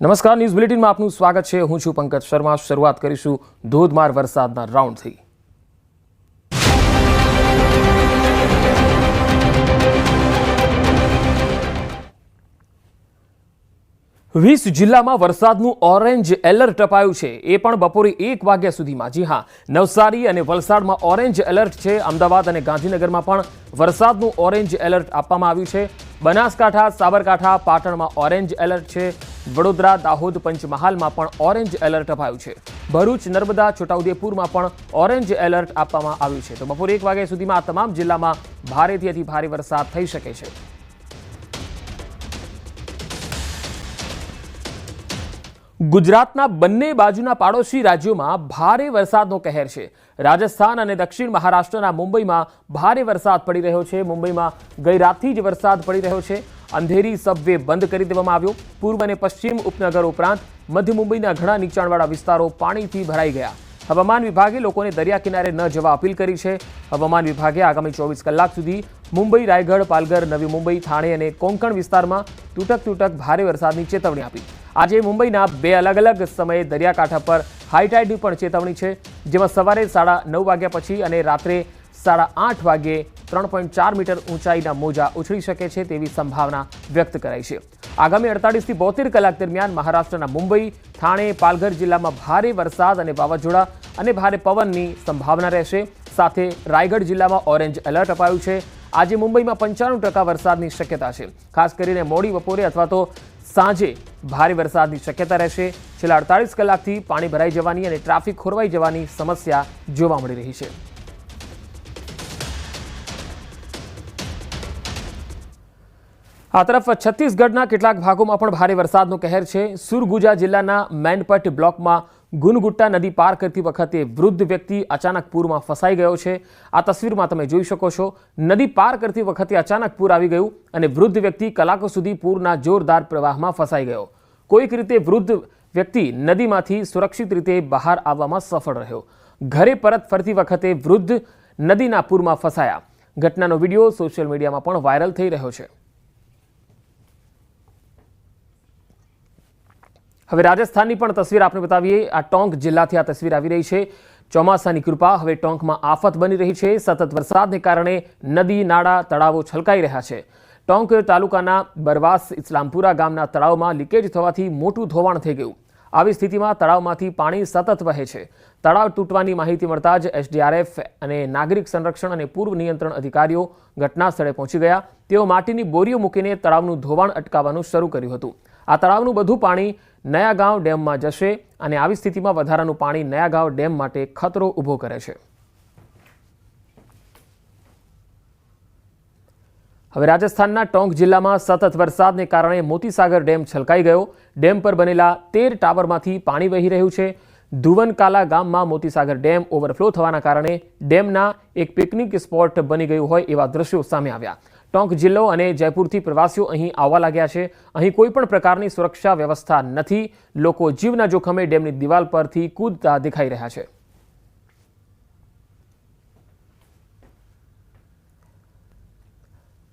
નમસ્કાર, ન્યૂઝ બુલેટિનમાં આપનું સ્વાગત છે. હું છું પંકજ શર્મા. શરૂઆત કરીશું ધોધમાર વરસાદના રાઉન્ડથી. વીસ જિલ્લામાં વરસાદનું ઓરેન્જ એલર્ટ અપાયું છે. એ પણ બપોરે એક વાગ્યા સુધીમાં. જી હા, નવસારી અને વલસાડમાં ઓરેન્જ એલર્ટ છે. અમદાવાદ અને ગાંધીનગરમાં પણ વરસાદનું ઓરેન્જ એલર્ટ આપવામાં આવ્યું છે. બનાસકાંઠા, સાબરકાંઠા, પાટણમાં ઓરેન્જ એલર્ટ છે. વડોદરા દાહોદ પંચમહાલમાં પણ ઓરેન્જ એલર્ટ અપાયું છે. ભરૂચ, નર્મદા, છોટાઉદેપુરમાં પણ ઓરેન્જ એલર્ટ આપવામાં આવ્યું છે. તો બપોરે એક વાગ્યા સુધીમાં આ તમામ જિલ્લામાં ભારેથી અતિ ભારે વરસાદ થઈ શકે છે. ગુજરાતના બંને બાજુના પાડોશી રાજ્યોમાં ભારે વરસાદનો કહેર છે. રાજસ્થાન અને દક્ષિણ મહારાષ્ટ્રના મુંબઈમાં ભારે વરસાદ પડી રહ્યો છે. મુંબઈમાં ગઈ રાતથી જ વરસાદ પડી રહ્યો છે. અંધેરી સબવે બંધ કરી દેવામાં આવ્યો. પૂર્વ અને પશ્ચિમ ઉપનગર ઉપરાંત મધ્ય મુંબઈના ઘણા નીચાણવાળા વિસ્તારો પાણીથી ભરાઈ ગયા. હવામાન વિભાગે લોકોને દરિયા કિનારે ન જવા અપીલ કરી છે. હવામાન વિભાગે આગામી ચોવીસ કલાક સુધી મુંબઈ, રાયગઢ, પાલઘર, નવી મુંબઈ, થાણે અને કોંકણ વિસ્તારમાં તૂટક તૂટક ભારે વરસાદની ચેતવણી આપી. આજે મુંબઈના બે અલગ અલગ સમયે દરિયાકાંઠા પર હાઈટાઇડની પણ ચેતવણી છે, જેમાં સવારે સાડા નવ વાગ્યા પછી અને રાત્રે સાડા આઠ વાગ્યે ત્રણ પોઈન્ટ ચાર મીટર ઊંચાઈના મોજા ઉછળી શકે છે તેવી સંભાવના વ્યક્ત કરાઈ છે. આગામી અડતાળીસથી બોતેર કલાક દરમિયાન મહારાષ્ટ્રના મુંબઈ, થાણે, પાલઘર જિલ્લામાં ભારે વરસાદ અને વાવાઝોડા અને ભારે પવનની સંભાવના રહેશે. સાથે રાયગઢ જિલ્લામાં ઓરેન્જ એલર્ટ અપાયું છે. આજે મુંબઈમાં પંચાણું ટકા વરસાદની શક્યતા છે. ખાસ કરીને મોડી બપોરે અથવા તો સાંજે ભારે વરસાદની શક્યતા રહેશે. છેલ્લા અડતાળીસ કલાકથી પાણી ભરાઈ જવાની અને ટ્રાફિક ખોરવાઈ જવાની સમસ્યા જોવા મળી રહી છે. આ તરફ છત્તીસગઢના કેટલાક ભાગોમાં પણ ભારે વરસાદનો કહેર છે. સુરગુજા જિલ્લાના મેનપટ બ્લોકમાં ગુનગુટ્ટા નદી પાર કરતી વખતે વૃદ્ધ વ્યક્તિ અચાનક પૂરમાં ફસાઈ ગયો છે. આ તસવીરમાં તમે જોઈ શકો છો, નદી પાર કરતી વખતે અચાનક પૂર આવી ગયું અને વૃદ્ધ વ્યક્તિ કલાકો સુધી પૂરના જોરદાર પ્રવાહમાં ફસાઈ ગયો. કોઈક રીતે વૃદ્ધ વ્યક્તિ નદીમાંથી સુરક્ષિત રીતે બહાર આવવામાં સફળ રહ્યો. ઘરે પરત ફરતી વખતે વૃદ્ધ નદીના પૂરમાં ફસાયા. ઘટનાનો વીડિયો સોશિયલ મીડિયામાં પણ વાયરલ થઈ રહ્યો છે. હવે રાજસ્થાનની પણ તસવીર આપણે બતાવીએ. આ ટોંક જિલ્લાથી આ તસવીર આવી રહી છે. ચોમાસાની કૃપા હવે ટોંકમાં આફત બની રહી છે. સતત વરસાદને કારણે નદી, નાળા, તળાવો છલકાઈ રહ્યા છે. ટોંક તાલુકાના બરવાસ, ઇસ્લામપુરા ગામના તળાવમાં લીકેજ થવાથી મોટું ધોવાણ થઈ ગયું. આવી સ્થિતિમાં તળાવમાંથી પાણી સતત વહે છે. તળાવ તૂટવાની માહિતી મળતા જ એસડીઆરએફ અને નાગરિક સંરક્ષણ અને પૂર્વ નિયંત્રણ અધિકારીઓ ઘટના સ્થળે પહોંચી ગયા. તેઓ માટીની બોરીઓ મૂકીને તળાવનું ધોવાણ અટકાવવાનું શરૂ કર્યું હતું. આ તળાવનું બધું પાણી નયાગાંવ ડેમમાં જશે અને આવી સ્થિતિમાં વધારાનું પાણી નયાગાંવ ડેમ માટે ખતરો ઊભો કરે છે. હવે રાજસ્થાનના ટોંક જિલ્લામાં સતત વરસાદને કારણે મોતીસાગર ડેમ છલકાઈ ગયો. ડેમ પર બનેલા તેર ટાવરમાંથી પાણી વહી રહ્યું છે. ધુવનકાલા ગામમાં મોતીસાગર ડેમ ઓવરફ્લો થવાના કારણે ડેમના એક પિકનિક સ્પોટ બની ગયું હોય એવા દ્રશ્યો સામે આવ્યા. ટોંક જિલ્લો અને જયપુરથી પ્રવાસીઓ અહીં આવવા લાગ્યા છે. અહીં કોઈ પણ પ્રકારની સુરક્ષા વ્યવસ્થા નથી. લોકો જીવના જોખમે ડેમની દિવાલ પરથી કૂદતા દેખાઈ રહ્યા છે.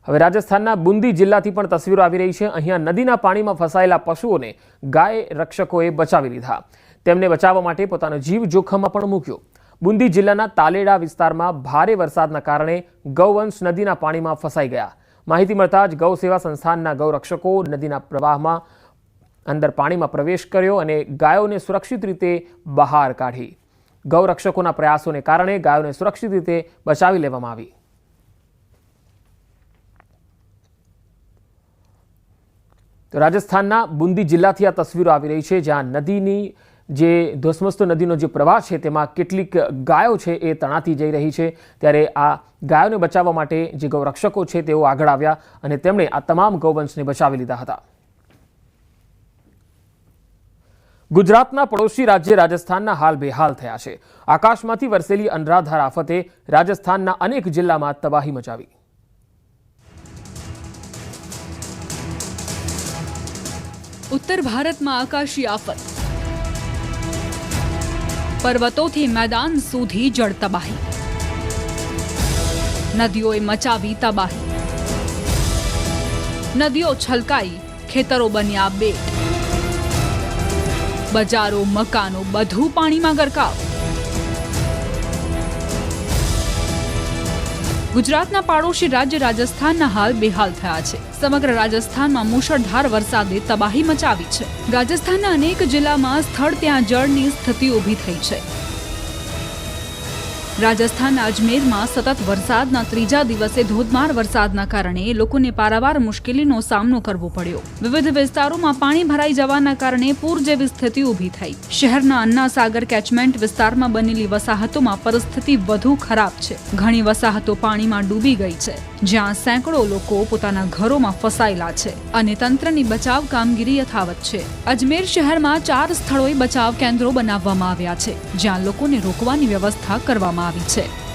હવે રાજસ્થાનના બુંદી જિલ્લાથી પણ તસવીરો આવી રહી છે. અહીંયા નદીના પાણીમાં ફસાયેલા પશુઓને ગાય રક્ષકોએ બચાવી લીધા. તેમને બચાવવા માટે પોતાનો જીવ જોખમમાં પણ મૂક્યો. બુંદી જિલ્લાના તાલેડા વિસ્તારમાં ભારે વરસાદના કારણે ગૌવંશ નદીના પાણીમાં ફસાઈ ગયા. માહિતી મળતા જ ગૌ સેવા સંસ્થાનના ગૌરક્ષકો નદીના પ્રવાહમાં અંદર પાણીમાં પ્રવેશ કર્યો અને ગાયોને સુરક્ષિત રીતે બહાર કાઢી. ગૌરક્ષકોના પ્રયાસોને કારણે ગાયોને સુરક્ષિત રીતે બચાવી લેવામાં આવી. રાજસ્થાનના બુંદી જિલ્લાથી આ તસવીરો આવી રહી છે, જ્યાં નદીની જે ધોસમસ્તો નદીનો જે પ્રવાહ છે, તેમાં કેટલીક ગાયો છે એ તણાતી જઈ રહી છે. ત્યારે આ ગાયોને બચાવવા માટે જે ગૌરક્ષકો છે, તેઓ આગળ આવ્યા અને તેમણે આ તમામ ગૌવંશને બચાવી લીધા હતા. ગુજરાતના પડોશી રાજ્ય રાજસ્થાનના હાલ બેહાલ થયા છે. આકાશમાંથી વરસેલી અનરાધાર આફતે રાજસ્થાનના અનેક જિલ્લામાં તબાહી મચાવી. ઉત્તર ભારતમાં આકાશી આફત. પર્વતોથી મેદાન સુધી જળ તબાહી. નદીઓએ મચાવી તબાહી. નદીઓ છલકાઈ, ખેતરો બન્યા બેટ. બજારો, મકાનો બધું પાણીમાં ગરકાવ. ગુજરાતના પાડોશી રાજ્ય રાજસ્થાનના હાલ બેહાલ થયા છે. સમગ્ર રાજસ્થાનમાં મુશળધાર વરસાદે તબાહી મચાવી છે. રાજસ્થાનના અનેક જિલ્લામાં સ્થળ ત્યાં જળની સ્થિતિ ઊભી થઈ છે. રાજસ્થાનના અજમેરમાં સતત વરસાદના ત્રીજા દિવસે ધોધમાર વરસાદના કારણે લોકોને પારાવાર મુશ્કેલીનો સામનો કરવો પડ્યો. વિવિધ વિસ્તારોમાં પાણી ભરાઈ જવાના કારણે પૂર જેવી સ્થિતિ ઊભી થઈ. શહેરના અન્નાસાગર કેચમેન્ટ વિસ્તારમાં બનેલી વસાહતોમાં પરિસ્થિતિ વધુ ખરાબ છે. ઘણી વસાહતો પાણીમાં ડૂબી ગઈ છે, જ્યાં સેંકડો લોકો પોતાના ઘરોમાં ફસાયેલા છે અને તંત્રની બચાવ કામગીરી યથાવત છે. અજમેર શહેરમાં ચાર સ્થળોએ બચાવ કેન્દ્રો બનાવવામાં આવ્યા છે, જ્યાં લોકોને રોકવાની વ્યવસ્થા કરવામાં આવી છે.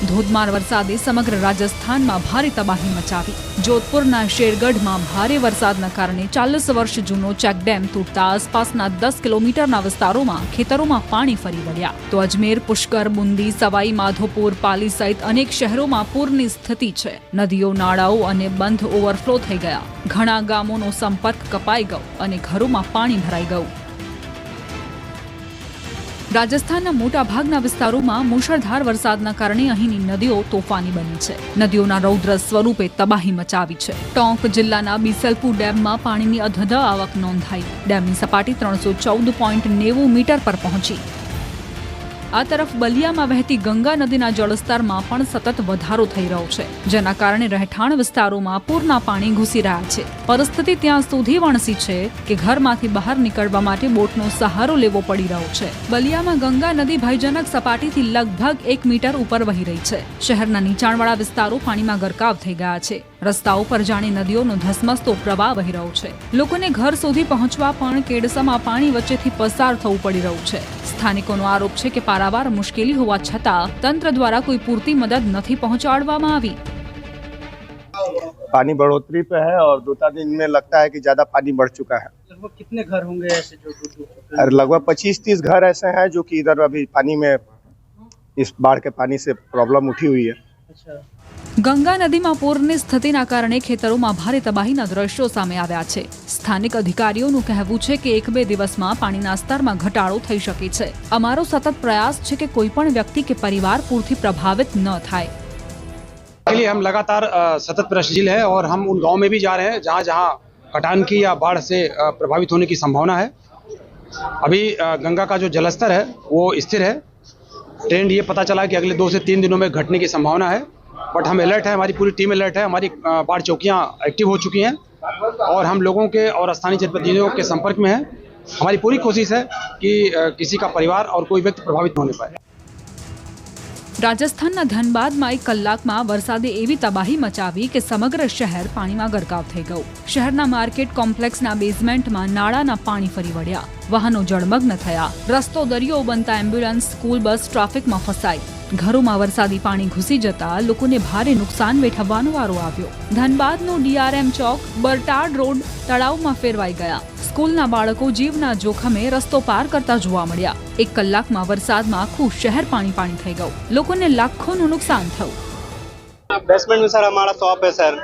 ધોધમાર વરસાદે સમગ્ર રાજસ્થાનમાં ભારે તબાહી મચાવી. જોધપુરના શેરગઢમાં ભારે વરસાદના કારણે ચાલીસ વર્ષ જૂનો ચેકડેમ તૂટતા આસપાસના દસ કિલોમીટરના વિસ્તારોમાં ખેતરોમાં પાણી ફરી વળ્યા. તો અજમેર, પુષ્કર, બુંદી, સવાઈ, માધોપુર, પાલી સહિત અનેક શહેરોમાં પૂરની સ્થિતિ છે. નદીઓ, નાળાઓ અને બંધ ઓવરફ્લો થઈ ગયા. ઘણા ગામોનો સંપર્ક કપાઈ ગયો અને ઘરોમાં પાણી ભરાઈ ગયું. રાજસ્થાનના મોટા ભાગના વિસ્તારોમાં મુશળધાર વરસાદના કારણે અહીંની નદીઓ તોફાની બની છે. નદીઓના રૌદ્ર સ્વરૂપે તબાહી મચાવી છે. ટોંક જિલ્લાના બિસલપુર ડેમમાં પાણીની અધધ આવક નોંધાઈ. ડેમની સપાટી ત્રણસો ચૌદ પોઈન્ટ નેવું મીટર પર પહોંચી. આ તરફ બલિયામાં વહેતી ગંગા નદીના જળસ્તરમાં પણ સતત વધારો થઈ રહ્યો છે, જેના કારણે રહેઠાણ વિસ્તારોમાં પૂરના પાણી ઘૂસી રહ્યા છે. પરિસ્થિતિ ત્યાં સુધી વણસી છે કે ઘરમાંથી બહાર નીકળવા માટે બોટનો સહારો લેવો પડી રહ્યો છે. બલિયામાં ગંગા નદી ભયજનક સપાટીથી લગભગ એક મીટર ઉપર વહી રહી છે. શહેરના નીચાણવાળા વિસ્તારો પાણીમાં ગરકાવ થઈ ગયા છે. રસ્તાઓ પર જાણે નદીઓનો ધસમસતો પ્રવાહ વહી રહ્યો છે લોકોને ઘર સુધી પહોંચવા પણ કેડસમાં પાણી વચ્ચેથી પસાર થવું પડી રહ્યું છે સ્થાનિકોનો આરોપ છે કે પારાવાર મુશ્કેલી હોવા છતાં તંત્ર દ્વારા કોઈ પૂરતી મદદ નથી પહોંચાડવામાં આવી पानी बढ़ोतरी पे है और दो चार दिन में लगता है कि ज्यादा पानी बढ़ चुका है लगभग कितने घर होंगे ऐसे जो डूब डूब और लगभग पच्चीस तीस घर ऐसे हैं जो कि इधर अभी पानी में इस बाढ़ के पानी से प्रॉब्लम उठी हुई है अच्छा ગંગા નદીમાં પૂરની સ્થિતિના કારણે ખેતરોમાં ભારે તબાહીના દ્રશ્યો સામે આવ્યા છે સ્થાનિક અધિકારીઓનું કહેવું છે કે એક બે દિવસમાં પાણીના સ્તરમાં ઘટાડો થઈ શકે છે અમારો સતત પ્રયાસ છે કે કોઈ પણ વ્યક્તિ કે પરિવાર પૂરથી પ્રભાવિત ન થાય के लिए हम लगातार अ, सतत प्रयासशील है और हम उन गांव में भी जा रहे हैं जहां जहां कटान की या बाढ़ से अ, प्रभावित होने की संभावना है अभी अ, गंगा का जो जलस्तर है वो स्थिर है ट्रेंड ये पता चला है कि अगले दो से तीन दिनों में घटने की संभावना है बट हम अलर्ट हैं, हमारी पूरी टीम अलर्ट है, हमारी बाढ़ चौकियाँ एक्टिव हो चुकी हैं और हम लोगों के और स्थानीय जनप्रतिनिधियों के संपर्क में हैं। हमारी पूरी कोशिश है कि किसी का परिवार और कोई व्यक्ति प्रभावित होने पाए। રાજસ્થાનના ધનબાદમાં એક કલાકમાં વરસાદે એવી તબાહી મચાવી કે સમગ્ર શહેર પાણીમાં ગરકાવ થઈ ગયું. શહેરના માર્કેટ કોમ્પ્લેક્સના બેઝમેન્ટમાં નાળાના પાણી ફરી વળ્યા. વાહનો જળમગ્ન થયા. રસ્તો દરિયો બનતા એમ્બ્યુલન્સ, સ્કૂલ બસ ટ્રાફિકમાં ફસાઈ. ઘરોમાં વરસાદી પાણી ઘૂસી જતા લોકોને ભારે નુકસાન વેઠવવાનો વારો આવ્યો. ધનબાદનો ડીઆરએમ ચોક, બરટાડ રોડ તળાવમાં ફેરવાઈ ગયા. સ્કૂલના બાળકો જીવના જોખમે રસ્તો પાર કરતા જોવા મળ્યા એક કલાકમાં વરસાદમાં આખું શહેર પાણી પાણી થઈ ગયું લોકોને લાખોનું નુકસાન થયું बेसमेंट में सर हमारा शॉप है सर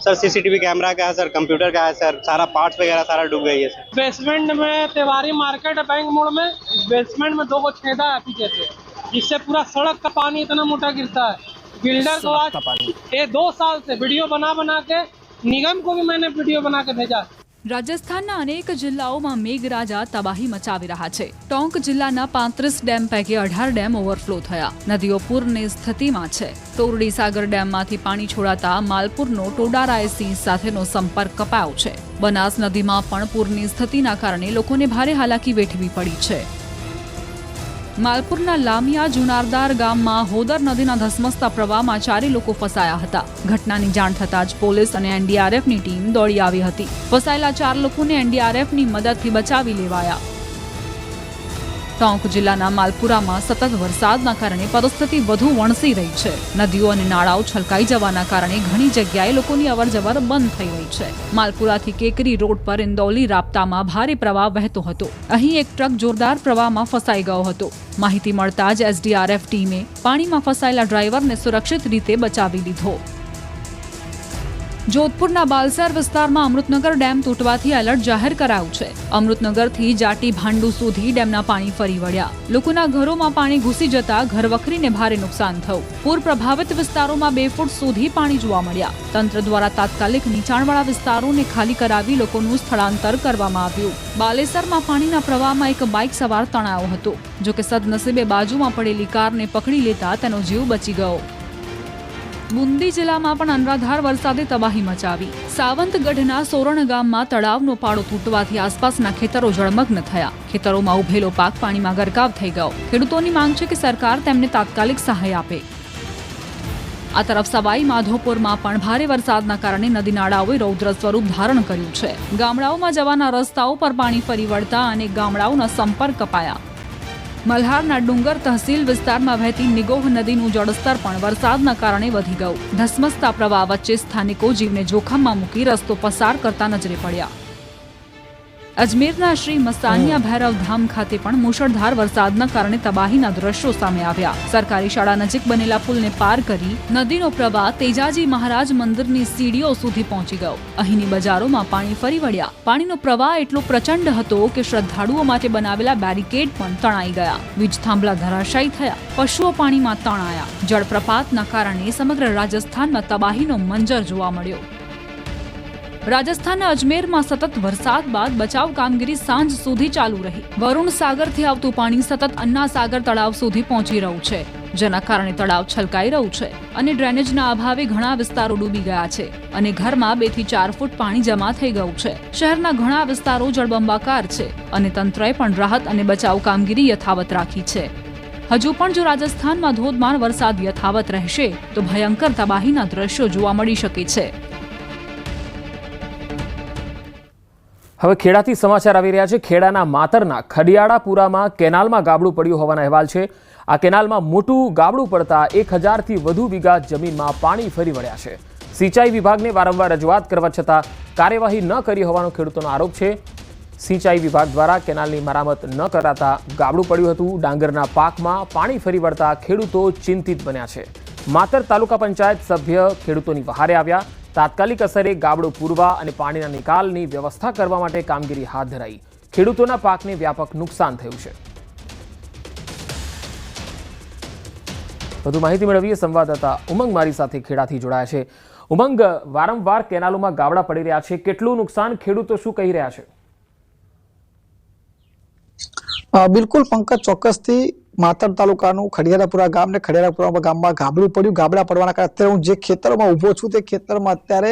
सर सीसीटीवी कैमरा का है सर कंप्यूटर का है सर सारा पार्ट्स वगैरह सारा डूब गई है सर बेसमेंट में तिवारी मार्केट है बैंक मोड़ में बेसमेंट में दो को छेदा है पीछे से जिससे पूरा सड़क का पानी इतना मोटा गिरता है बिल्डर को आज ये दो साल से वीडियो बना बना के निगम को भी मैंने वीडियो बना के भेजा રાજસ્થાનના અનેક જિલ્લાઓમાં મેઘરાજા તબાહી મચાવી રહ્યા છે. ટોંક જિલ્લાના પાંત્રીસ ડેમ પૈકી અઢાર ડેમ ઓવરફ્લો થયા. નદીઓ પૂરની સ્થિતિમાં છે. તોરડી સાગર ડેમમાંથી પાણી છોડાતા માલપુરનો ટોડારાય સિંહ સાથેનો સંપર્ક કપાયો છે. બનાસ નદીમાં પણ પૂરની સ્થિતિના કારણે લોકોને ભારે હાલાકી વેઠવી પડી છે. માલપુરના લામિયા જુનારદાર ગામમાં હોદર નદીના ધસમસતા પ્રવાહમાં ચારે લોકો ફસાયા હતા. ઘટનાની જાણ થતાં જ પોલીસ અને એનડીઆરએફની ટીમ દોડી આવી હતી. ફસાયેલા ચાર લોકોને એનડીઆરએફની મદદથી બચાવી લેવાયા. ટોંક જિલ્લાના માલપુરામાં સતત વરસાદના કારણે પરિસ્થિતિ વધુ વણસી રહી છે. નદીઓ અને નાળાઓ છલકાઈ જવાના કારણે ઘણી જગ્યાએ લોકોની અવરજવર બંધ થઈ રહી છે. માલપુરાથી કેકરી રોડ પર ઇન્દૌલી રાપ્તામાં ભારે પ્રવાહ વહેતો હતો. અહીં એક ટ્રક જોરદાર પ્રવાહમાં ફસાઈ ગયો હતો. માહિતી મળતા જ એસડીઆરએફ ટીમે પાણીમાં ફસાયેલા ડ્રાઈવરને સુરક્ષિત રીતે બચાવી લીધો. જોધપુરના બાલસર વિસ્તારમાં અમૃતનગર ડેમ તૂટવાથી એલર્ટ જાહેર કરાયું છે. અમૃતનગરથી જાટી ભાંડુ સુધી ડેમના પાણી ફરી વળ્યા. લોકોના ઘરોમાં પાણી ઘૂસી જતા ઘરવખરીને ભારે નુકસાન થયું. પૂર પ્રભાવિત વિસ્તારોમાં બે ફૂટ સુધી પાણી જોવા મળ્યા. તંત્ર દ્વારા તાત્કાલિક નીચાણવાળા વિસ્તારોને ખાલી કરાવી લોકોનું સ્થળાંતર કરવામાં આવ્યું. બાલેસરમાં પાણીના પ્રવાહમાં એક બાઇક સવાર તણાયો હતો. જોકે સદનસીબે બાજુમાં પડેલી કારને પકડી લેતા તેનો જીવ બચી ગયો. બુંદી જિલ્લામાં પણ અનરાધાર વરસાદે તબાહી મચાવી. સાવંતગઢના સોરણ ગામમાં તળાવનો પાળો તૂટવાથી આસપાસના ખેતરો જળમગ્ન થયા. ખેતરોમાં ઉભેલો પાક પાણીમાં ગરકાવ થઈ ગયો. ખેડૂતોની માંગ છે કે સરકાર તેમને તાત્કાલિક સહાય આપે. આ તરફ સવાઈ માધોપુરમાં પણ ભારે વરસાદના કારણે નદી નાળાઓએ રૌદ્ર સ્વરૂપ ધારણ કર્યું છે. ગામડાઓમાં જવાના રસ્તાઓ પર પાણી ફરી વળતા અને ગામડાઓના સંપર્ક કપાયા. મલ્હારના ડુંગર તહસીલ વિસ્તારમાં વહેતી નિગોહ નદીનું જળસ્તર પણ વરસાદના કારણે વધી ગયું. ધસમસતા પ્રવાહ વચ્ચે સ્થાનિકો જીવને જોખમમાં મૂકી રસ્તો પસાર કરતા નજરે પડ્યા. અજમેરના શ્રી મસ્તાનિયા ભૈરવ ધામ ખાતે પણ મુશળધાર વરસાદના કારણે તબાહીના દ્રશ્યો સામે આવ્યા. સરકારી શાળા નજીક બનેલા પુલને પાર કરી નદીનો પ્રવાહ તેજાજી મહારાજ મંદિરની સીડીઓ સુધી પહોંચી ગયો. અહીંની બજારોમાં પાણી ફરી વળ્યા. પાણીનો પ્રવાહ એટલો પ્રચંડ હતો કે શ્રદ્ધાળુઓ માટે બનાવેલા બેરિકેડ પણ તણાઈ ગયા. વીજ થાંભલા ધરાશાયી થયા. પશુઓ પાણીમાં તણાયા. જળપ્રપાતના કારણે સમગ્ર રાજસ્થાનમાં તબાહીનો મંજર જોવા મળ્યો. રાજસ્થાનના અજમેરમાં સતત વરસાદ બાદ બચાવ કામગીરી સાંજ સુધી ચાલુ રહી. વરુણ સાગરથી આવતું પાણી સતત અન્ના સાગર તળાવ સુધી પહોંચી રહ્યું છે, જેના કારણે તળાવ છલકાઈ રહ્યું છે અને ડ્રેનેજના અભાવે ઘણા વિસ્તારો ડૂબી ગયા છે અને ઘરમાં બેથી ચાર ફૂટ પાણી જમા થઈ ગયું છે. શહેરના ઘણા વિસ્તારો જળબંબાકાર છે અને તંત્રએ પણ રાહત અને બચાવ કામગીરી યથાવત રાખી છે. હજુ પણ જો રાજસ્થાનમાં ધોધમાર વરસાદ યથાવત રહેશે, તો ભયંકર તબાહીના દ્રશ્યો જોવા મળી શકે છે. હવે ખેડાથી સમાચાર આવી રહ્યા છે. ખેડાના માતરના ખડિયાળાપુરામાં કેનાલમાં ગાબડું પડ્યું હોવાના અહેવાલ છે. આ કેનાલમાં મોટું ગાબડું પડતા એક હજારથી વધુ વીઘા જમીનમાં પાણી ફરી વળ્યા છે. સિંચાઈ વિભાગને વારંવાર રજૂઆત કરવા છતાં કાર્યવાહી ન કરી હોવાનો ખેડૂતોનો આરોપ છે. સિંચાઈ વિભાગ દ્વારા કેનાલની મરામત ન કરાતા ગાબડું પડ્યું હતું. ડાંગરના પાકમાં પાણી ફરી વળતા ખેડૂતો ચિંતિત બન્યા છે. માતર તાલુકા પંચાયત સભ્ય ખેડૂતોની વહારે આવ્યા. તાત્કાલિક અસરે ગાબડું પૂરવા અને પાણીના નિકાલની વ્યવસ્થા કરવા માટે કામગીરી હાથ ધરાઈ. ખેડૂતોના પાકને વ્યાપક નુકસાન થયું છે. વધુ માહિતી મેળવીએ સંવાદદાતા ઉમંગ મારી સાથે ખેડાથી જોડાયા છે. ઉમંગ, વારંવાર કેનાલોમાં ગાબડા પડી રહ્યા છે. કેટલું નુકસાન ખેડૂતો શું કહી રહ્યા છે? બિલકુલ પંકજ, ચોક્કસથી માતર તાલુકાનું ખડિયારાપુરા ગામ ને ખડિયારાપુરા ગામમાં ગાબડું પડ્યું. ગાબડા પડવાના કારણે અત્યારે હું જે ખેતરમાં ઊભો છું તે ખેતરમાં અત્યારે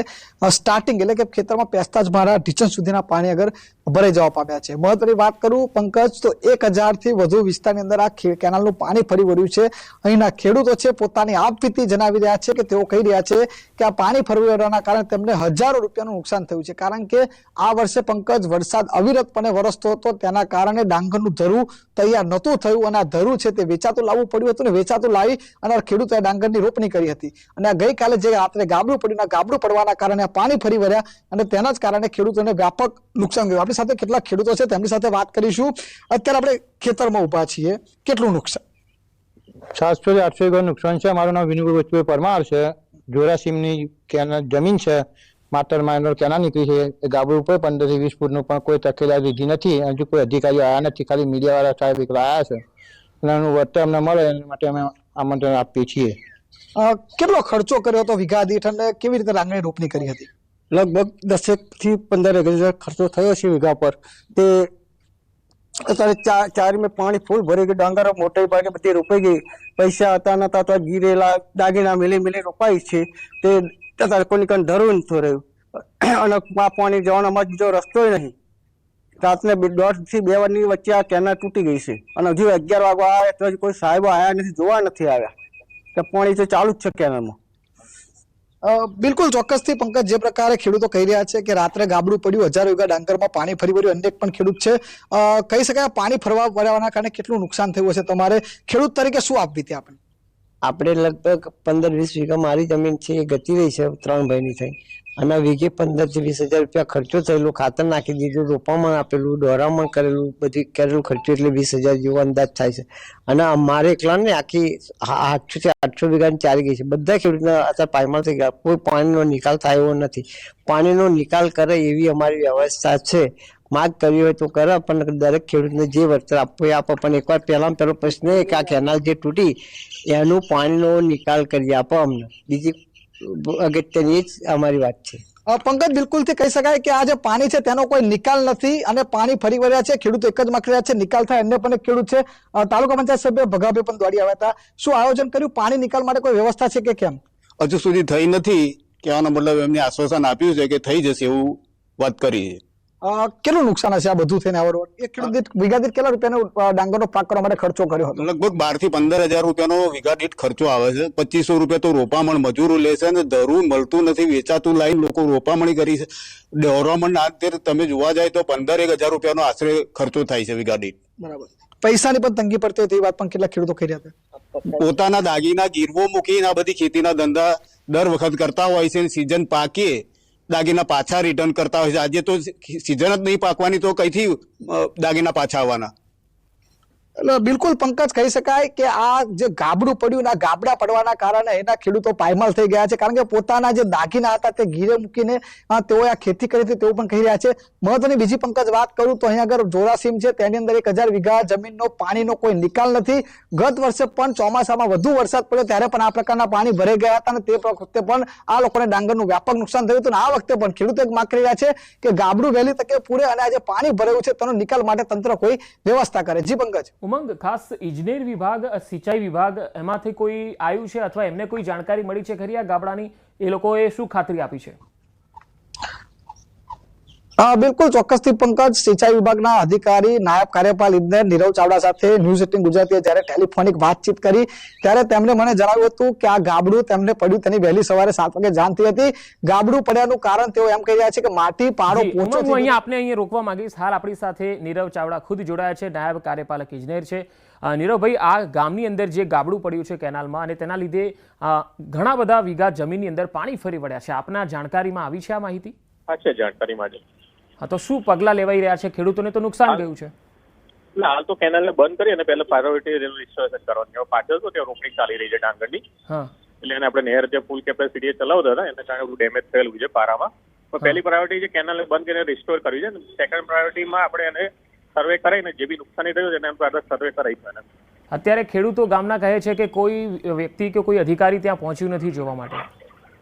સ્ટાર્ટિંગ એટલે કે ખેતરમાં પેસતા જ મારા ઢીચણ સુધીના પાણી અગર ભરાઈ જવા પામ્યા છે. મહત્વની વાત કરું પંકજ, તો એક હજારથી વધુ વિસ્તારની અંદર આ કેનાલનું પાણી ફરી વળ્યું છે. અહીંના ખેડૂતો છે પોતાની આપવીતી જણાવી રહ્યા છે કે તેઓ કહી રહ્યા છે કે આ પાણી ફરી વળવાના કારણે તેમને હજારો રૂપિયાનું નુકસાન થયું છે. કારણ કે આ વર્ષે પંકજ વરસાદ અવિરતપણે વરસતો હતો. તેના કારણે ડાંગરનું ધરું તૈયાર નહોતું થયું અને આ ધરું છે તે વેચાતું લાવવું પડ્યું હતું ને વેચાતું લાવી અને ખેડૂતોએ ડાંગરની રોપણી કરી હતી. અને ગઈકાલે જે રાત્રે ગાબડું પડ્યું ગાબડું પડવાના કારણે પાણી ફરી વળ્યા અને તેના જ કારણે ખેડૂતોને વ્યાપક નુકસાન ગયું. આપણી સાથે કેટલાક ખેડૂતો છે, તેમની સાથે વાત કરીશું. અત્યારે આપણે ખેતરમાં ઊભા છીએ. કેટલું નુકસાન? સાતસો થી આઠસો નુકસાન છે. મારું નામ વિનુભાઈ બચુભાઈ પરમાર છે. જોરાસીમની જમીન છે. માતર માઇનર કેના નીકળી છે. એ ગાબડું ઉપર પંદરથી વીસ ફૂટનું પણ કોઈ તકેદારી લીધી નથી. હજુ કોઈ અધિકારીઓ આવ્યા નથી. ખાલી મીડિયા વાળા સાહેબ એકલા આવ્યા છે. અને એનું વળતર અમને મળે એના માટે અમે આમંત્રણ આપીએ છીએ. કેટલો ખર્ચો કર્યો હતો વીઘા દીઠ અને કેવી રીતે રાંગણી રોપણી કરી હતી? લગભગ દસેકથી પંદર હજાર ખર્ચો થયો છે વીઘા પર. તે અત્યારે ચાર ચારીમાં પાણી ફૂલ ભરી ગયું ડાંગરો મોટે ભાગે બધી રોપાઈ ગઈ. પૈસા હતા નતા તો ગીરેલા દાગીના મિલી મિલી રોપાઈ છે. તે અત્યારે કોઈ કંઈ ધરવું નથી રહ્યું. અને પાણી જવાનો અમારો બીજો રસ્તો નહીં. રાતને દોઢથી બે વારની વચ્ચે આ કેનાલ તૂટી ગઈ છે. અને હજુ અગિયાર વાગવા આવે તો કોઈ સાહેબો આવ્યા નથી, જોવા નથી આવ્યા. કે પાણી તો ચાલુ જ છે કેનાલમાં. બિલકુલ ચોક્કસથી પંકજ, જે પ્રકારે ખેડૂતો કહી રહ્યા છે કે રાત્રે ગાબડું પડ્યું, હજારો વીઘા ડાંગરમાં પાણી ફરી વળ્યું, અનેક પણ ખેડૂત છે. કહી શકાય પાણી ફરવા વળવાના કારણે કેટલું નુકસાન થયું હશે તમારે? ખેડૂત તરીકે શું આપવી ત્યાં આપણે? આપણે લગભગ પંદર વીસ વીઘા મારી જમીન છે, એ ગતી રહી છે, ત્રણ ભાઈની થઈ. અને વીઘે પંદરથી વીસ હજાર રૂપિયા ખર્ચો થયેલો, ખાતર નાખી દીધું રોપામાં આપેલું દોરામાં કરેલું, બધી કરેલું ખર્ચો એટલે વીસ હજાર જેવો અંદાજ થાય છે. અને અમારે એકલા ને આખી આ- આઠસો વીઘાની ચાલી ગઈ છે. બધા ખેડૂતના અત્યારે પાયમાલ થઈ ગયા. કોઈ પાણીનો નિકાલ થાય નથી. પાણીનો નિકાલ કરે એવી અમારી વ્યવસ્થા છે. માગ કરવી હોય તો કરે પણ દરેક ખેડૂતને જે વળતર આપવું એ આપો. પણ એકવાર પહેલાં પહેલો પ્રશ્ન એ કે આ કેનાલ જે તૂટી એનું પાણીનો નિકાલ કરી આપો અમને. બીજી અગત્યની જ અમારી વાત છે. પંકજ બિલકુલથી કહી શકાય કે આ જે પાણી છે તેનો કોઈ નિકાલ નથી અને પાણી ફરી વળ્યા છે ખેડૂતો એક જ માખી રહ્યા છે નિકાલ થાય એમને પણ એક ખેડૂત છે. તાલુકા પંચાયત સભ્ય ભગાભાઈ પણ દોડી આવ્યા હતા. શું આયોજન કર્યું? પાણી નિકાલ માટે કોઈ વ્યવસ્થા છે કે કેમ? હજુ સુધી થઈ નથી. કહેવાનો મતલબ એમને આશ્વાસન આપ્યું છે કે થઈ જશે એવું વાત કરી છે. કેટલું નુકસાન હશે આ બધું થઈને આવરો એક ખેડૂત દીઠ વીઘા દીઠ કેટલા રૂપિયાનો ડાંગરનો પાક કરવા માટે ખર્ચો કર્યો હતો? લગભગ બારથી પંદર હજાર રૂપિયાનો વીઘા દીઠ ખર્ચો આવે છે. પચીસો રૂપિયા તો રોપામણ મજૂરો લે છે અને ધરું મળતું નથી વેચાતું લાઈન લોકો રોપામણી કરી છે. દોરામણ અત્યારે તમે જોવા જાય તો પંદર એક હજાર રૂપિયાનો આશરે ખર્ચો થાય છે વીઘા દીઠ. બરાબર. પૈસાની પણ તંગી પડતી હતી વાત પણ કેટલા ખેડૂતો કરી હતા પોતાના દાગીના ગીરવો મૂકીને આ બધી ખેતીના ધંધા દર વખત કરતા હોય છે સિઝન પાકે દાગીના પાછા રિટર્ન કરતા હોય છે. આજે તો સિઝન જ નહીં પાકવાની, તો કઈથી દાગીના પાછા આવવાના? બિલકુલ પંકજ કહી શકાય કે આ જે ગાબડું પડ્યું આ ગાબડા પડવાના કારણે એના ખેડૂતો પાયમાલ થઈ ગયા છે. કારણ કે પોતાના જે દાગીના હતા તે ગીરે મૂકીને તેઓ આ ખેતી કરી હતી તેવું પણ કહી રહ્યા છે. મહત્વની બીજી પંકજ વાત કરું તો અહીંયા આગળ જોરાસીમ છે. તેની અંદર એક હજાર વીઘા જમીનનો પાણીનો કોઈ નિકાલ નથી. ગત વર્ષે પણ ચોમાસામાં વધુ વરસાદ પડ્યો ત્યારે પણ આ પ્રકારના પાણી ભરાઈ ગયા હતા અને તે વખતે પણ આ લોકોને ડાંગરનું વ્યાપક નુકસાન થયું હતું અને આ વખતે પણ ખેડૂતો એક માગ કરી રહ્યા છે કે ગાબડું વહેલી તકે પૂરે અને આ જે પાણી ભરાયું છે તેનો નિકાલ માટે તંત્ર કોઈ વ્યવસ્થા કરે. જી પંકજ. ઉમંગ ખાસ ઇજનેર વિભાગ, સિંચાઈ વિભાગ, એમાંથી કોઈ આવ્યું છે અથવા એમને કોઈ જાણકારી મળી છે ખરી આ ગાબડાની એ લોકોએ શું ખાતરી આપી છે? બિલકુલ ચોક્કસથી પંકજ સિંચાઈ વિભાગના અધિકારી નાયબ કાર્યપાલ ઇજનેર નીરવ ચાવડા સાથે ન્યૂઝ એટીન ગુજરાતીએ જ્યારે ટેલિફોનિક વાતચીત કરી ત્યારે તેમણે મને જણાવ્યું હતું કે આ ગાબડું તેમને પડ્યું તેની વહેલી સવારે સાત વાગે જાણ થઈ હતી. ગાબડું પડ્યાનું કારણ તેઓ એમ કહી રહ્યા છે કે માટી પાડો જી, હું અહીંયા આપણે અહીંયા રોકવા માંગીશ. હાલ આપણી સાથે નીરવ ચાવડા ખુદ જોડાયા છે નાયબ કાર્યપાલક ઇજનેર છે. નીરવભાઈ આ ગામની અંદર જે ગાબડું પડ્યું છે કેનાલમાં અને તેના લીધે ઘણા બધા વીઘા જમીનની અંદર પાણી ફરી વળ્યા છે. આપના જાણકારીમાં આવી છે આ માહિતી? છે જાણકારી માટે હા તો શું પગલાં લેવાઈ રહ્યા છે? ખેડૂતોને તો નુકસાન ગયું છે. એટલે હાલ તો કેનાલને બંધ કરી અને પહેલા પ્રાયોરિટી રેલવે ઇન્સ્ટોલેશન કરવાની. પાછળ તો ત્યાં રોકડી ચાલી રહી છે ડાંગરની. એટલે એને આપણે નહેર જે ફૂલ કેપેસિટી ચલાવતા હતા એના કારણે બધું ડેમેજ થયેલું છે પારામાં. પણ પહેલી પ્રાયોરિટી છે કેનાલને બંધ કરીને રિસ્ટોર કરવી છે સેકન્ડ પ્રાયોરિટીમાં આપણે એને સર્વે કરાવીને જે બી નુકસાની થયું છે એને આપણે સર્વે કરાવી અત્યારે ખેડૂતો ગામના કહે છે કે કોઈ વ્યક્તિ કે કોઈ અધિકારી ત્યાં પહોંચ્યું નથી જોવા માટે.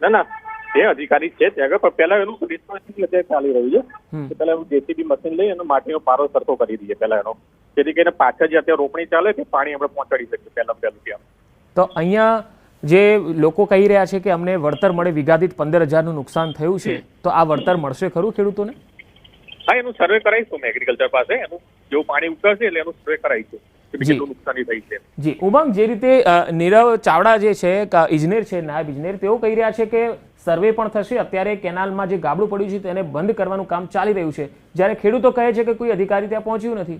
ના ના. એ અધિકારી છે ત્યાં આગળ પણ પહેલા એનું રિસ્ટોરેશન અત્યારે ચાલી રહ્યું છે. કે પહેલા એનું જેસીબી મશીન લઈ અને માટીનો પારો સરખો કરી દઈએ પહેલા એનો. જેથી કરીને પાછળ જે અત્યારે રોપણી ચાલે તે પાણી આપણે પહોંચાડી શકીએ પહેલા પહેલું ત્યાં. તો અહીંયા જે લોકો કહી રહ્યા છે કે અમને વળતર મળે વીઘા દીઠ પંદર હજારનું નુકસાન થયું છે તો આ વળતર મળશે ખરું ખેડૂતોને? હા એનું સર્વે કરાવીશું મેં એગ્રીકલ્ચર પાસે. એનું જેવું પાણી ઉતરશે એટલે એનું સર્વે કરાવીશું જી. છે. જી. ઉમંગ જે રીતે નીરવ ચાવડા જે છે ઇજનેર છે નાયબ ઇજનેર તેઓ કહી રહ્યા છે કે સર્વે પણ થશે. અત્યારે કેનાલમાં જે ગાબડું પડ્યું છે તેને બંધ કરવાનું કામ ચાલી રહ્યું છે. જ્યારે ખેડૂતો કહે છે કે કોઈ અધિકારી ત્યાં પહોંચ્યું નથી.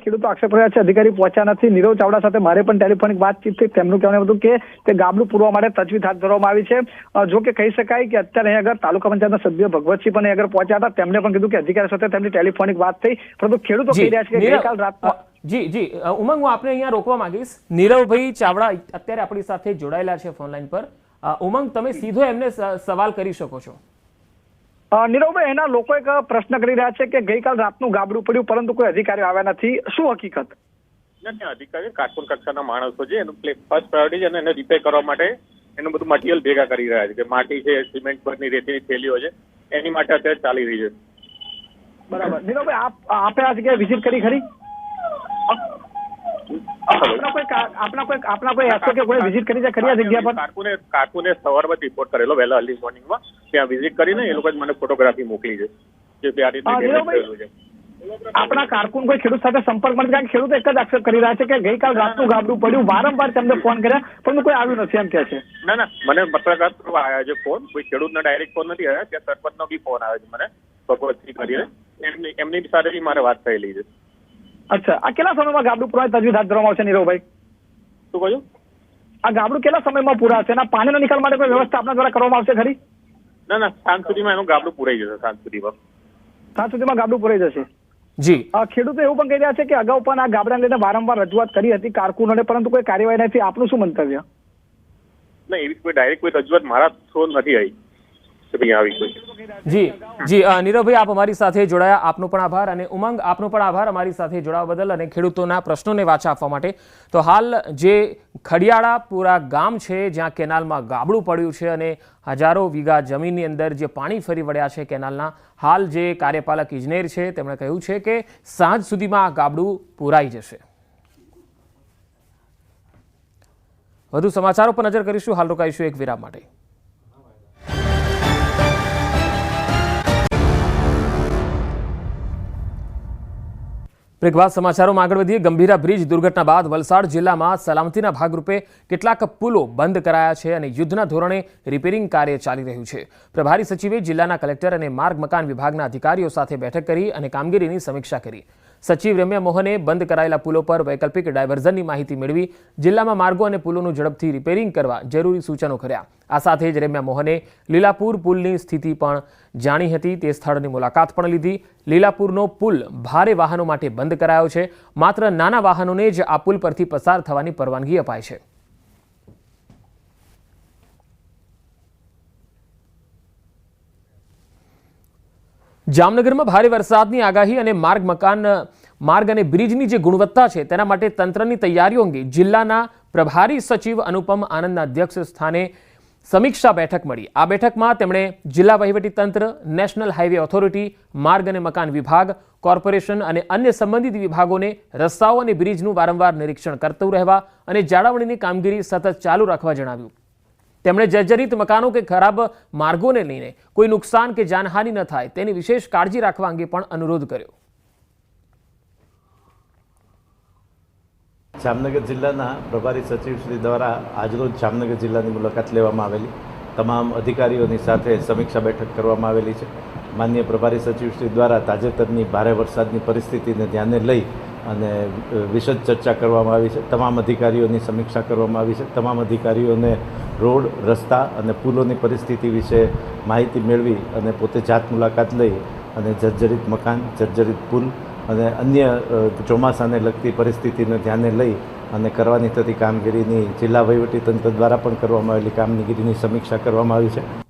ખેડૂતો આક્ષેપ રહ્યા છે અધિકારી પહોંચ્યા નથી. નીરવ ચાવડા સાથે મારે પણ ટેલિફોનિક વાતચીત થઈ. તેમનું કહેવાનું હતું કે તે ગાબડું પૂરવા માટે તજવીજ હાથ ધરવામાં આવી છે. જો કે કહી શકાય કે અત્યારે અહીં આગળ તાલુકા પંચાયતના સભ્ય ભગવતસિંહ પણ અહીં આગળ પહોંચ્યા હતા. તેમણે પણ કીધું કે અધિકારી સાથે તેમની ટેલિફોનિક વાત થઈ. પરંતુ ખેડૂતો કહી રહ્યા છે કે ગઈકાલ રાતનો અ, જી જી. ઉમંગ હું આપને અહીંયા રોકવા માંગીશ. નીરવભાઈ ચાવડા અત્યારે આપણી સાથે જોડાયેલા છે ફોનલાઈન પર. ઉમંગ તમે સીધો એમને સવાલ કરી શકો છો. નીરવભાઈ એના લોકો એક પ્રશ્ન કરી રહ્યા છે કે ગઈકાલ રાતનું ગાબડું પડ્યું પરંતુ કોઈ અધિકારીઓ આવ્યા નથી. શું હકીકત? અધિકારી કાર્ટૂન કક્ષાના માણસો છે. એનું ફર્સ્ટ પ્રાયોરિટી છે અને એને રિપેર કરવા માટે એનું બધું મટીરિયલ ભેગા કરી રહ્યા છે. કે માટી છે સિમેન્ટ પરની રેતીની થેલીઓ છે. એની માટે અત્યારે ચાલી રહી છે. બરાબર. નીરવભાઈ આપ આપે આ જગ્યાએ વિઝિટ કરી ખરી? આપના કોઈ કા- કોઈ આપના કોઈ એસો કે કોઈ વિઝિટ કરી છે? ખરી જગ્યા પર? કારકુને કારકુને સવારમાં રિપોર્ટ કરેલો વહેલા અર્લી મોર્નિંગમાં ત્યાં વિઝિટ કરીને એ લોકોએ મને ફોટોગ્રાફી મોકલી છે. જે તે રીતે હા, damage નીરવભાઈ. થયેલું છે. આપણા કારકુન કોઈ ખેડૂત સાથે સંપર્કમાં કારણ કે ખેડૂતો એક જ આક્ષેપ કરી રહ્યા છે કે ગઈકાલ રાતનું ગાબડું પડ્યું વારંવાર તેમને ફોન કર્યા પણ કોઈ આવ્યું નથી એમ કે છે. ના ના. મને પત્રકાર આવ્યા છે ફોન કોઈ ખેડૂતનો ડાયરેક્ટ ફોન નથી આવ્યા ત્યાં સરપંચનો બી ફોન આવ્યો છે મને. ભગવતસિંહ કરીને. એમની એમની સાથે બી મારે વાત થયેલી છે. અચ્છા. આ કેટલા સમયમાં ગાબડું પુરાય તજવીજ હાથ ધરવામાં આવશે નીરવભાઈ? શું કહ્યું? આ ગાબડું કેટલા સમયમાં પૂરા છે અને આ પાણીનો નિકાલ માટે કોઈ વ્યવસ્થા આપના દ્વારા કરવામાં આવશે ખરી? ના ના સાંજ સુધીમાં એનું ગાબડું પૂરાઈ જશે સાંજ સુધીમાં. સાંજ સુધીમાં ગાબડું પૂરાઈ જશે? જી. ખેડૂતો એવું પણ કહી રહ્યા છે કે અગાઉ પણ આ ગાબડાને લઈને વારંવાર રજૂઆત કરી હતી કારકુનોને પરંતુ કોઈ કાર્યવાહી નથી. આપનું શું મંતવ્ય? ના એવી કોઈ ડાયરેક્ટ કોઈ રજૂઆત મારા થ્રો નથી આવી. કોઈ. જી જી નીરવભાઈ, આપ અમારી સાથે જોડાયા. આપનો પણ આભાર અને ઉમંગ, આપનો પણ આભાર અમારી સાથે જોડાવા બદલ અને ખેડૂતોના પ્રશ્નોને વાચા આપવા માટે. તો હાલ જે ખડિયાળાપુરા ગામ છે, જ્યાં કેનાલમાં ગાબડું પડ્યું છે અને હજારો વીઘા જમીનની અંદર જે પાણી ફરી વળ્યા છે કેનાલના, હાલ જે કાર્યપાલક ઇજનેર છે, તેમણે કહ્યું છે કે સાંજ સુધીમાં આ ગાબડું પૂરાઈ જશે. વધુ સમાચારો પર નજર કરીશું. હાલ રોકાઈશું એક વિરામ માટે. બ્રેક સમાચારોમાં આગળ વધીએ. ગંભીરા બ્રિજ દુર્ઘટના બાદ વલસાડ જિલ્લામાં સલામતીના ભાગરૂપે કેટલાક પુલો બંધ કરાયા છે અને યુદ્ધના ધોરણે રિપેરિંગ કાર્ય ચાલી રહ્યું છે. પ્રભારી સચિવે જિલ્લાના કલેક્ટર અને માર્ગ મકાન વિભાગના અધિકારીઓ સાથે બેઠક કરી અને કામગીરીની સમીક્ષા કરી. સચિવ રેમ્યા મોહને બંધ કરાયેલા પુલો પર વૈકલ્પિક ડાયવર્ઝનની માહિતી મેળવી, જિલ્લામાં માર્ગો અને પુલોનું ઝડપથી રિપેરિંગ કરવા જરૂરી સૂચનો કર્યા. આ સાથે જ રેમ્યા મોહને લીલાપુર પુલની સ્થિતિ પણ જાણી હતી. તે સ્થળની મુલાકાત પણ લીધી. લીલાપુરનો પુલ ભારે વાહનો માટે બંધ કરાયો છે. માત્ર નાના વાહનોને જ આ પુલ પરથી પસાર થવાની પરવાનગી અપાય છે. જામનગરમાં ભારે વરસાદની આગાહી અને માર્ગ મકાન, માર્ગ અને બ્રિજની જે ગુણવત્તા છે તેના માટે તંત્રની તૈયારીઓ અંગે જિલ્લાના પ્રભારી સચિવ અનુપમ આનંદના અધ્યક્ષ સ્થાને સમીક્ષા બેઠક મળી. આ બેઠકમાં તેમણે જિલ્લા વહીવટીતંત્ર નેશનલ હાઈવે ઓથોરિટી, માર્ગ અને મકાન વિભાગ, કોર્પોરેશન અને અન્ય સંબંધિત વિભાગોને રસ્તાઓ અને બ્રિજનું વારંવાર નિરીક્ષણ કરતું રહેવા અને જાળવણીની કામગીરી સતત ચાલુ રાખવા જણાવ્યું. તેમણે જર્જરિત મકાનો કે ખરાબ માર્ગોને લઈને કોઈ નુકસાન કે જાનહાનિ ન થાય તેની વિશેષ કાળજી રાખવા અંગે પણ અનુરોધ કર્યો. જામનગર જિલ્લાના પ્રભારી સચિવ શ્રી દ્વારા આજરોજ જામનગર જિલ્લાની મુલાકાત લેવામાં આવેલી. તમામ અધિકારીઓની સાથે સમીક્ષા બેઠક કરવામાં આવેલી છે. માન્ય પ્રભારી સચિવ શ્રી દ્વારા તાજેતરની ભારે વરસાદની પરિસ્થિતિને ધ્યાને લઈ અને વિશદ ચર્ચા કરવામાં આવી છે. તમામ અધિકારીઓની સમીક્ષા કરવામાં આવી છે. તમામ અધિકારીઓને રોડ, રસ્તા અને પુલોની પરિસ્થિતિ વિશે માહિતી મેળવી અને પોતે જાત મુલાકાત લઈ અને જર્જરિત મકાન, જર્જરિત પુલ અને અન્ય ચોમાસાને લગતી પરિસ્થિતિને ધ્યાને લઈ અને કરવાની થતી કામગીરીની જિલ્લા વહીવટીતંત્ર દ્વારા પણ કરવામાં આવેલી કામગીરીની સમીક્ષા કરવામાં આવી છે.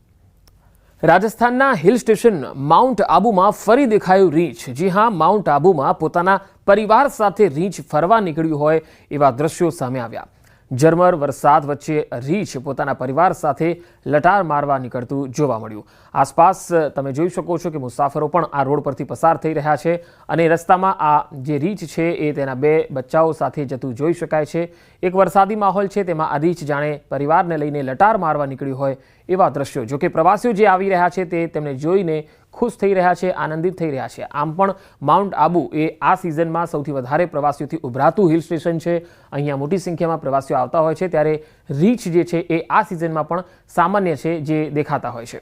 રાજસ્થાનના હિલ સ્ટેશન માઉન્ટ આબુમાં ફરી દેખાયું રીંછ. જી હા, માઉન્ટ આબુમાં પોતાના પરિવાર સાથે રીંછ ફરવા નીકળ્યું હોય એવા દ્રશ્યો સામે આવ્યા. ઝરમર વરસાદ વચ્ચે રીંછ પોતાના પરિવાર સાથે લટાર મારવા નીકળતું જોવા મળ્યું. આસપાસ તમે જોઈ શકો છો કે મુસાફરો પણ આ રોડ પરથી પસાર થઈ રહ્યા છે અને રસ્તામાં આ જે રીંછ છે એ તેના બે બચ્ચાઓ સાથે જતું જોઈ શકાય છે. એક વરસાદી માહોલ છે, તેમાં આ રીછ જાણે પરિવારને લઈને લટાર મારવા નીકળ્યું હોય એવા દ્રશ્યો. જોકે પ્રવાસીઓ જે આવી રહ્યા છે તે તેમને જોઈને ખુશ થઈ રહ્યા છે, આનંદિત થઈ રહ્યા છે. આમ પણ માઉન્ટ આબુ એ આ સિઝનમાં સૌથી વધારે પ્રવાસીઓથી ઉભરાતું હિલ સ્ટેશન છે. અહીંયા મોટી સંખ્યામાં પ્રવાસીઓ આવતા હોય છે, ત્યારે રીચ જે છે એ આ સિઝનમાં પણ સામાન્ય છે જે દેખાતા હોય છે.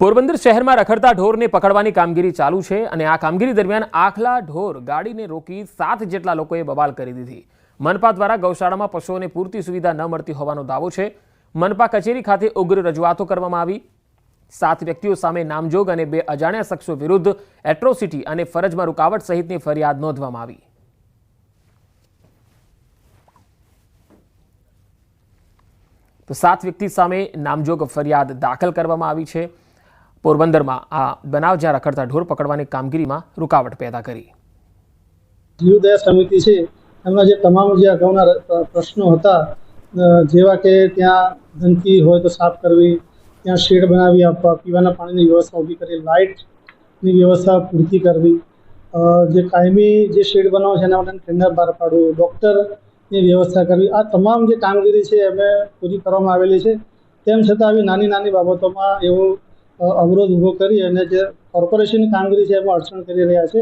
પોરબંદર શહેરમાં રખડતા ઢોરને પકડવાની કામગીરી ચાલુ છે અને આ કામગીરી દરમિયાન આખલા ઢોર ગાડીને રોકી સાત જેટલા લોકોએ બબાલ કરી દીધી. મનપા દ્વારા ગૌશાળામાં પશુઓને પૂરતી સુવિધા ન મળતી હોવાનો દાવો છે. મનપા કચેરી ખાતે ઉગ્ર રજૂઆતો કરવામાં આવી. સાત વ્યક્તિઓ સામે નામજોગ અને બે અજાણ્યા શખ્સો વિરુદ્ધ એટ્રોસિટી અને ફરજમાં રૂકાવટ સહિતની ફરિયાદ નોંધવામાં આવી. તો સાત વ્યક્તિ સામે નામજોગ ફરિયાદ દાખલ કરવામાં આવી છે. પોરબંદરમાં આ બનાવ જ્યાં રખડતા ઢોર પકડવાની કામગીરીમાં રૂકાવટ પેદા કરી. જીવદયા સમિતિ છે. એમના જે તમામ જે અગાઉના પ્રશ્નો હતા જેવા કે ત્યાં ગંદકી હોય તો સાફ કરવી, ત્યાં શેડ બનાવી આપવા, પીવાના પાણીની વ્યવસ્થા ઊભી કરી, લાઇટની વ્યવસ્થા પૂરતી કરવી. જે કાયમી જે શેડ બનાવો છે એના માટે ટેન્ડર બહાર પાડવું, ડૉક્ટરની વ્યવસ્થા કરવી. આ તમામ જે કામગીરી છે અમે પૂરી કરવામાં આવેલી છે. તેમ છતાં આવી નાની નાની બાબતોમાં એવો અવરોધ ઊભો કરી અને જે કોર્પોરેશનની કામગીરી છે એમાં અડચણ કરી રહ્યા છે.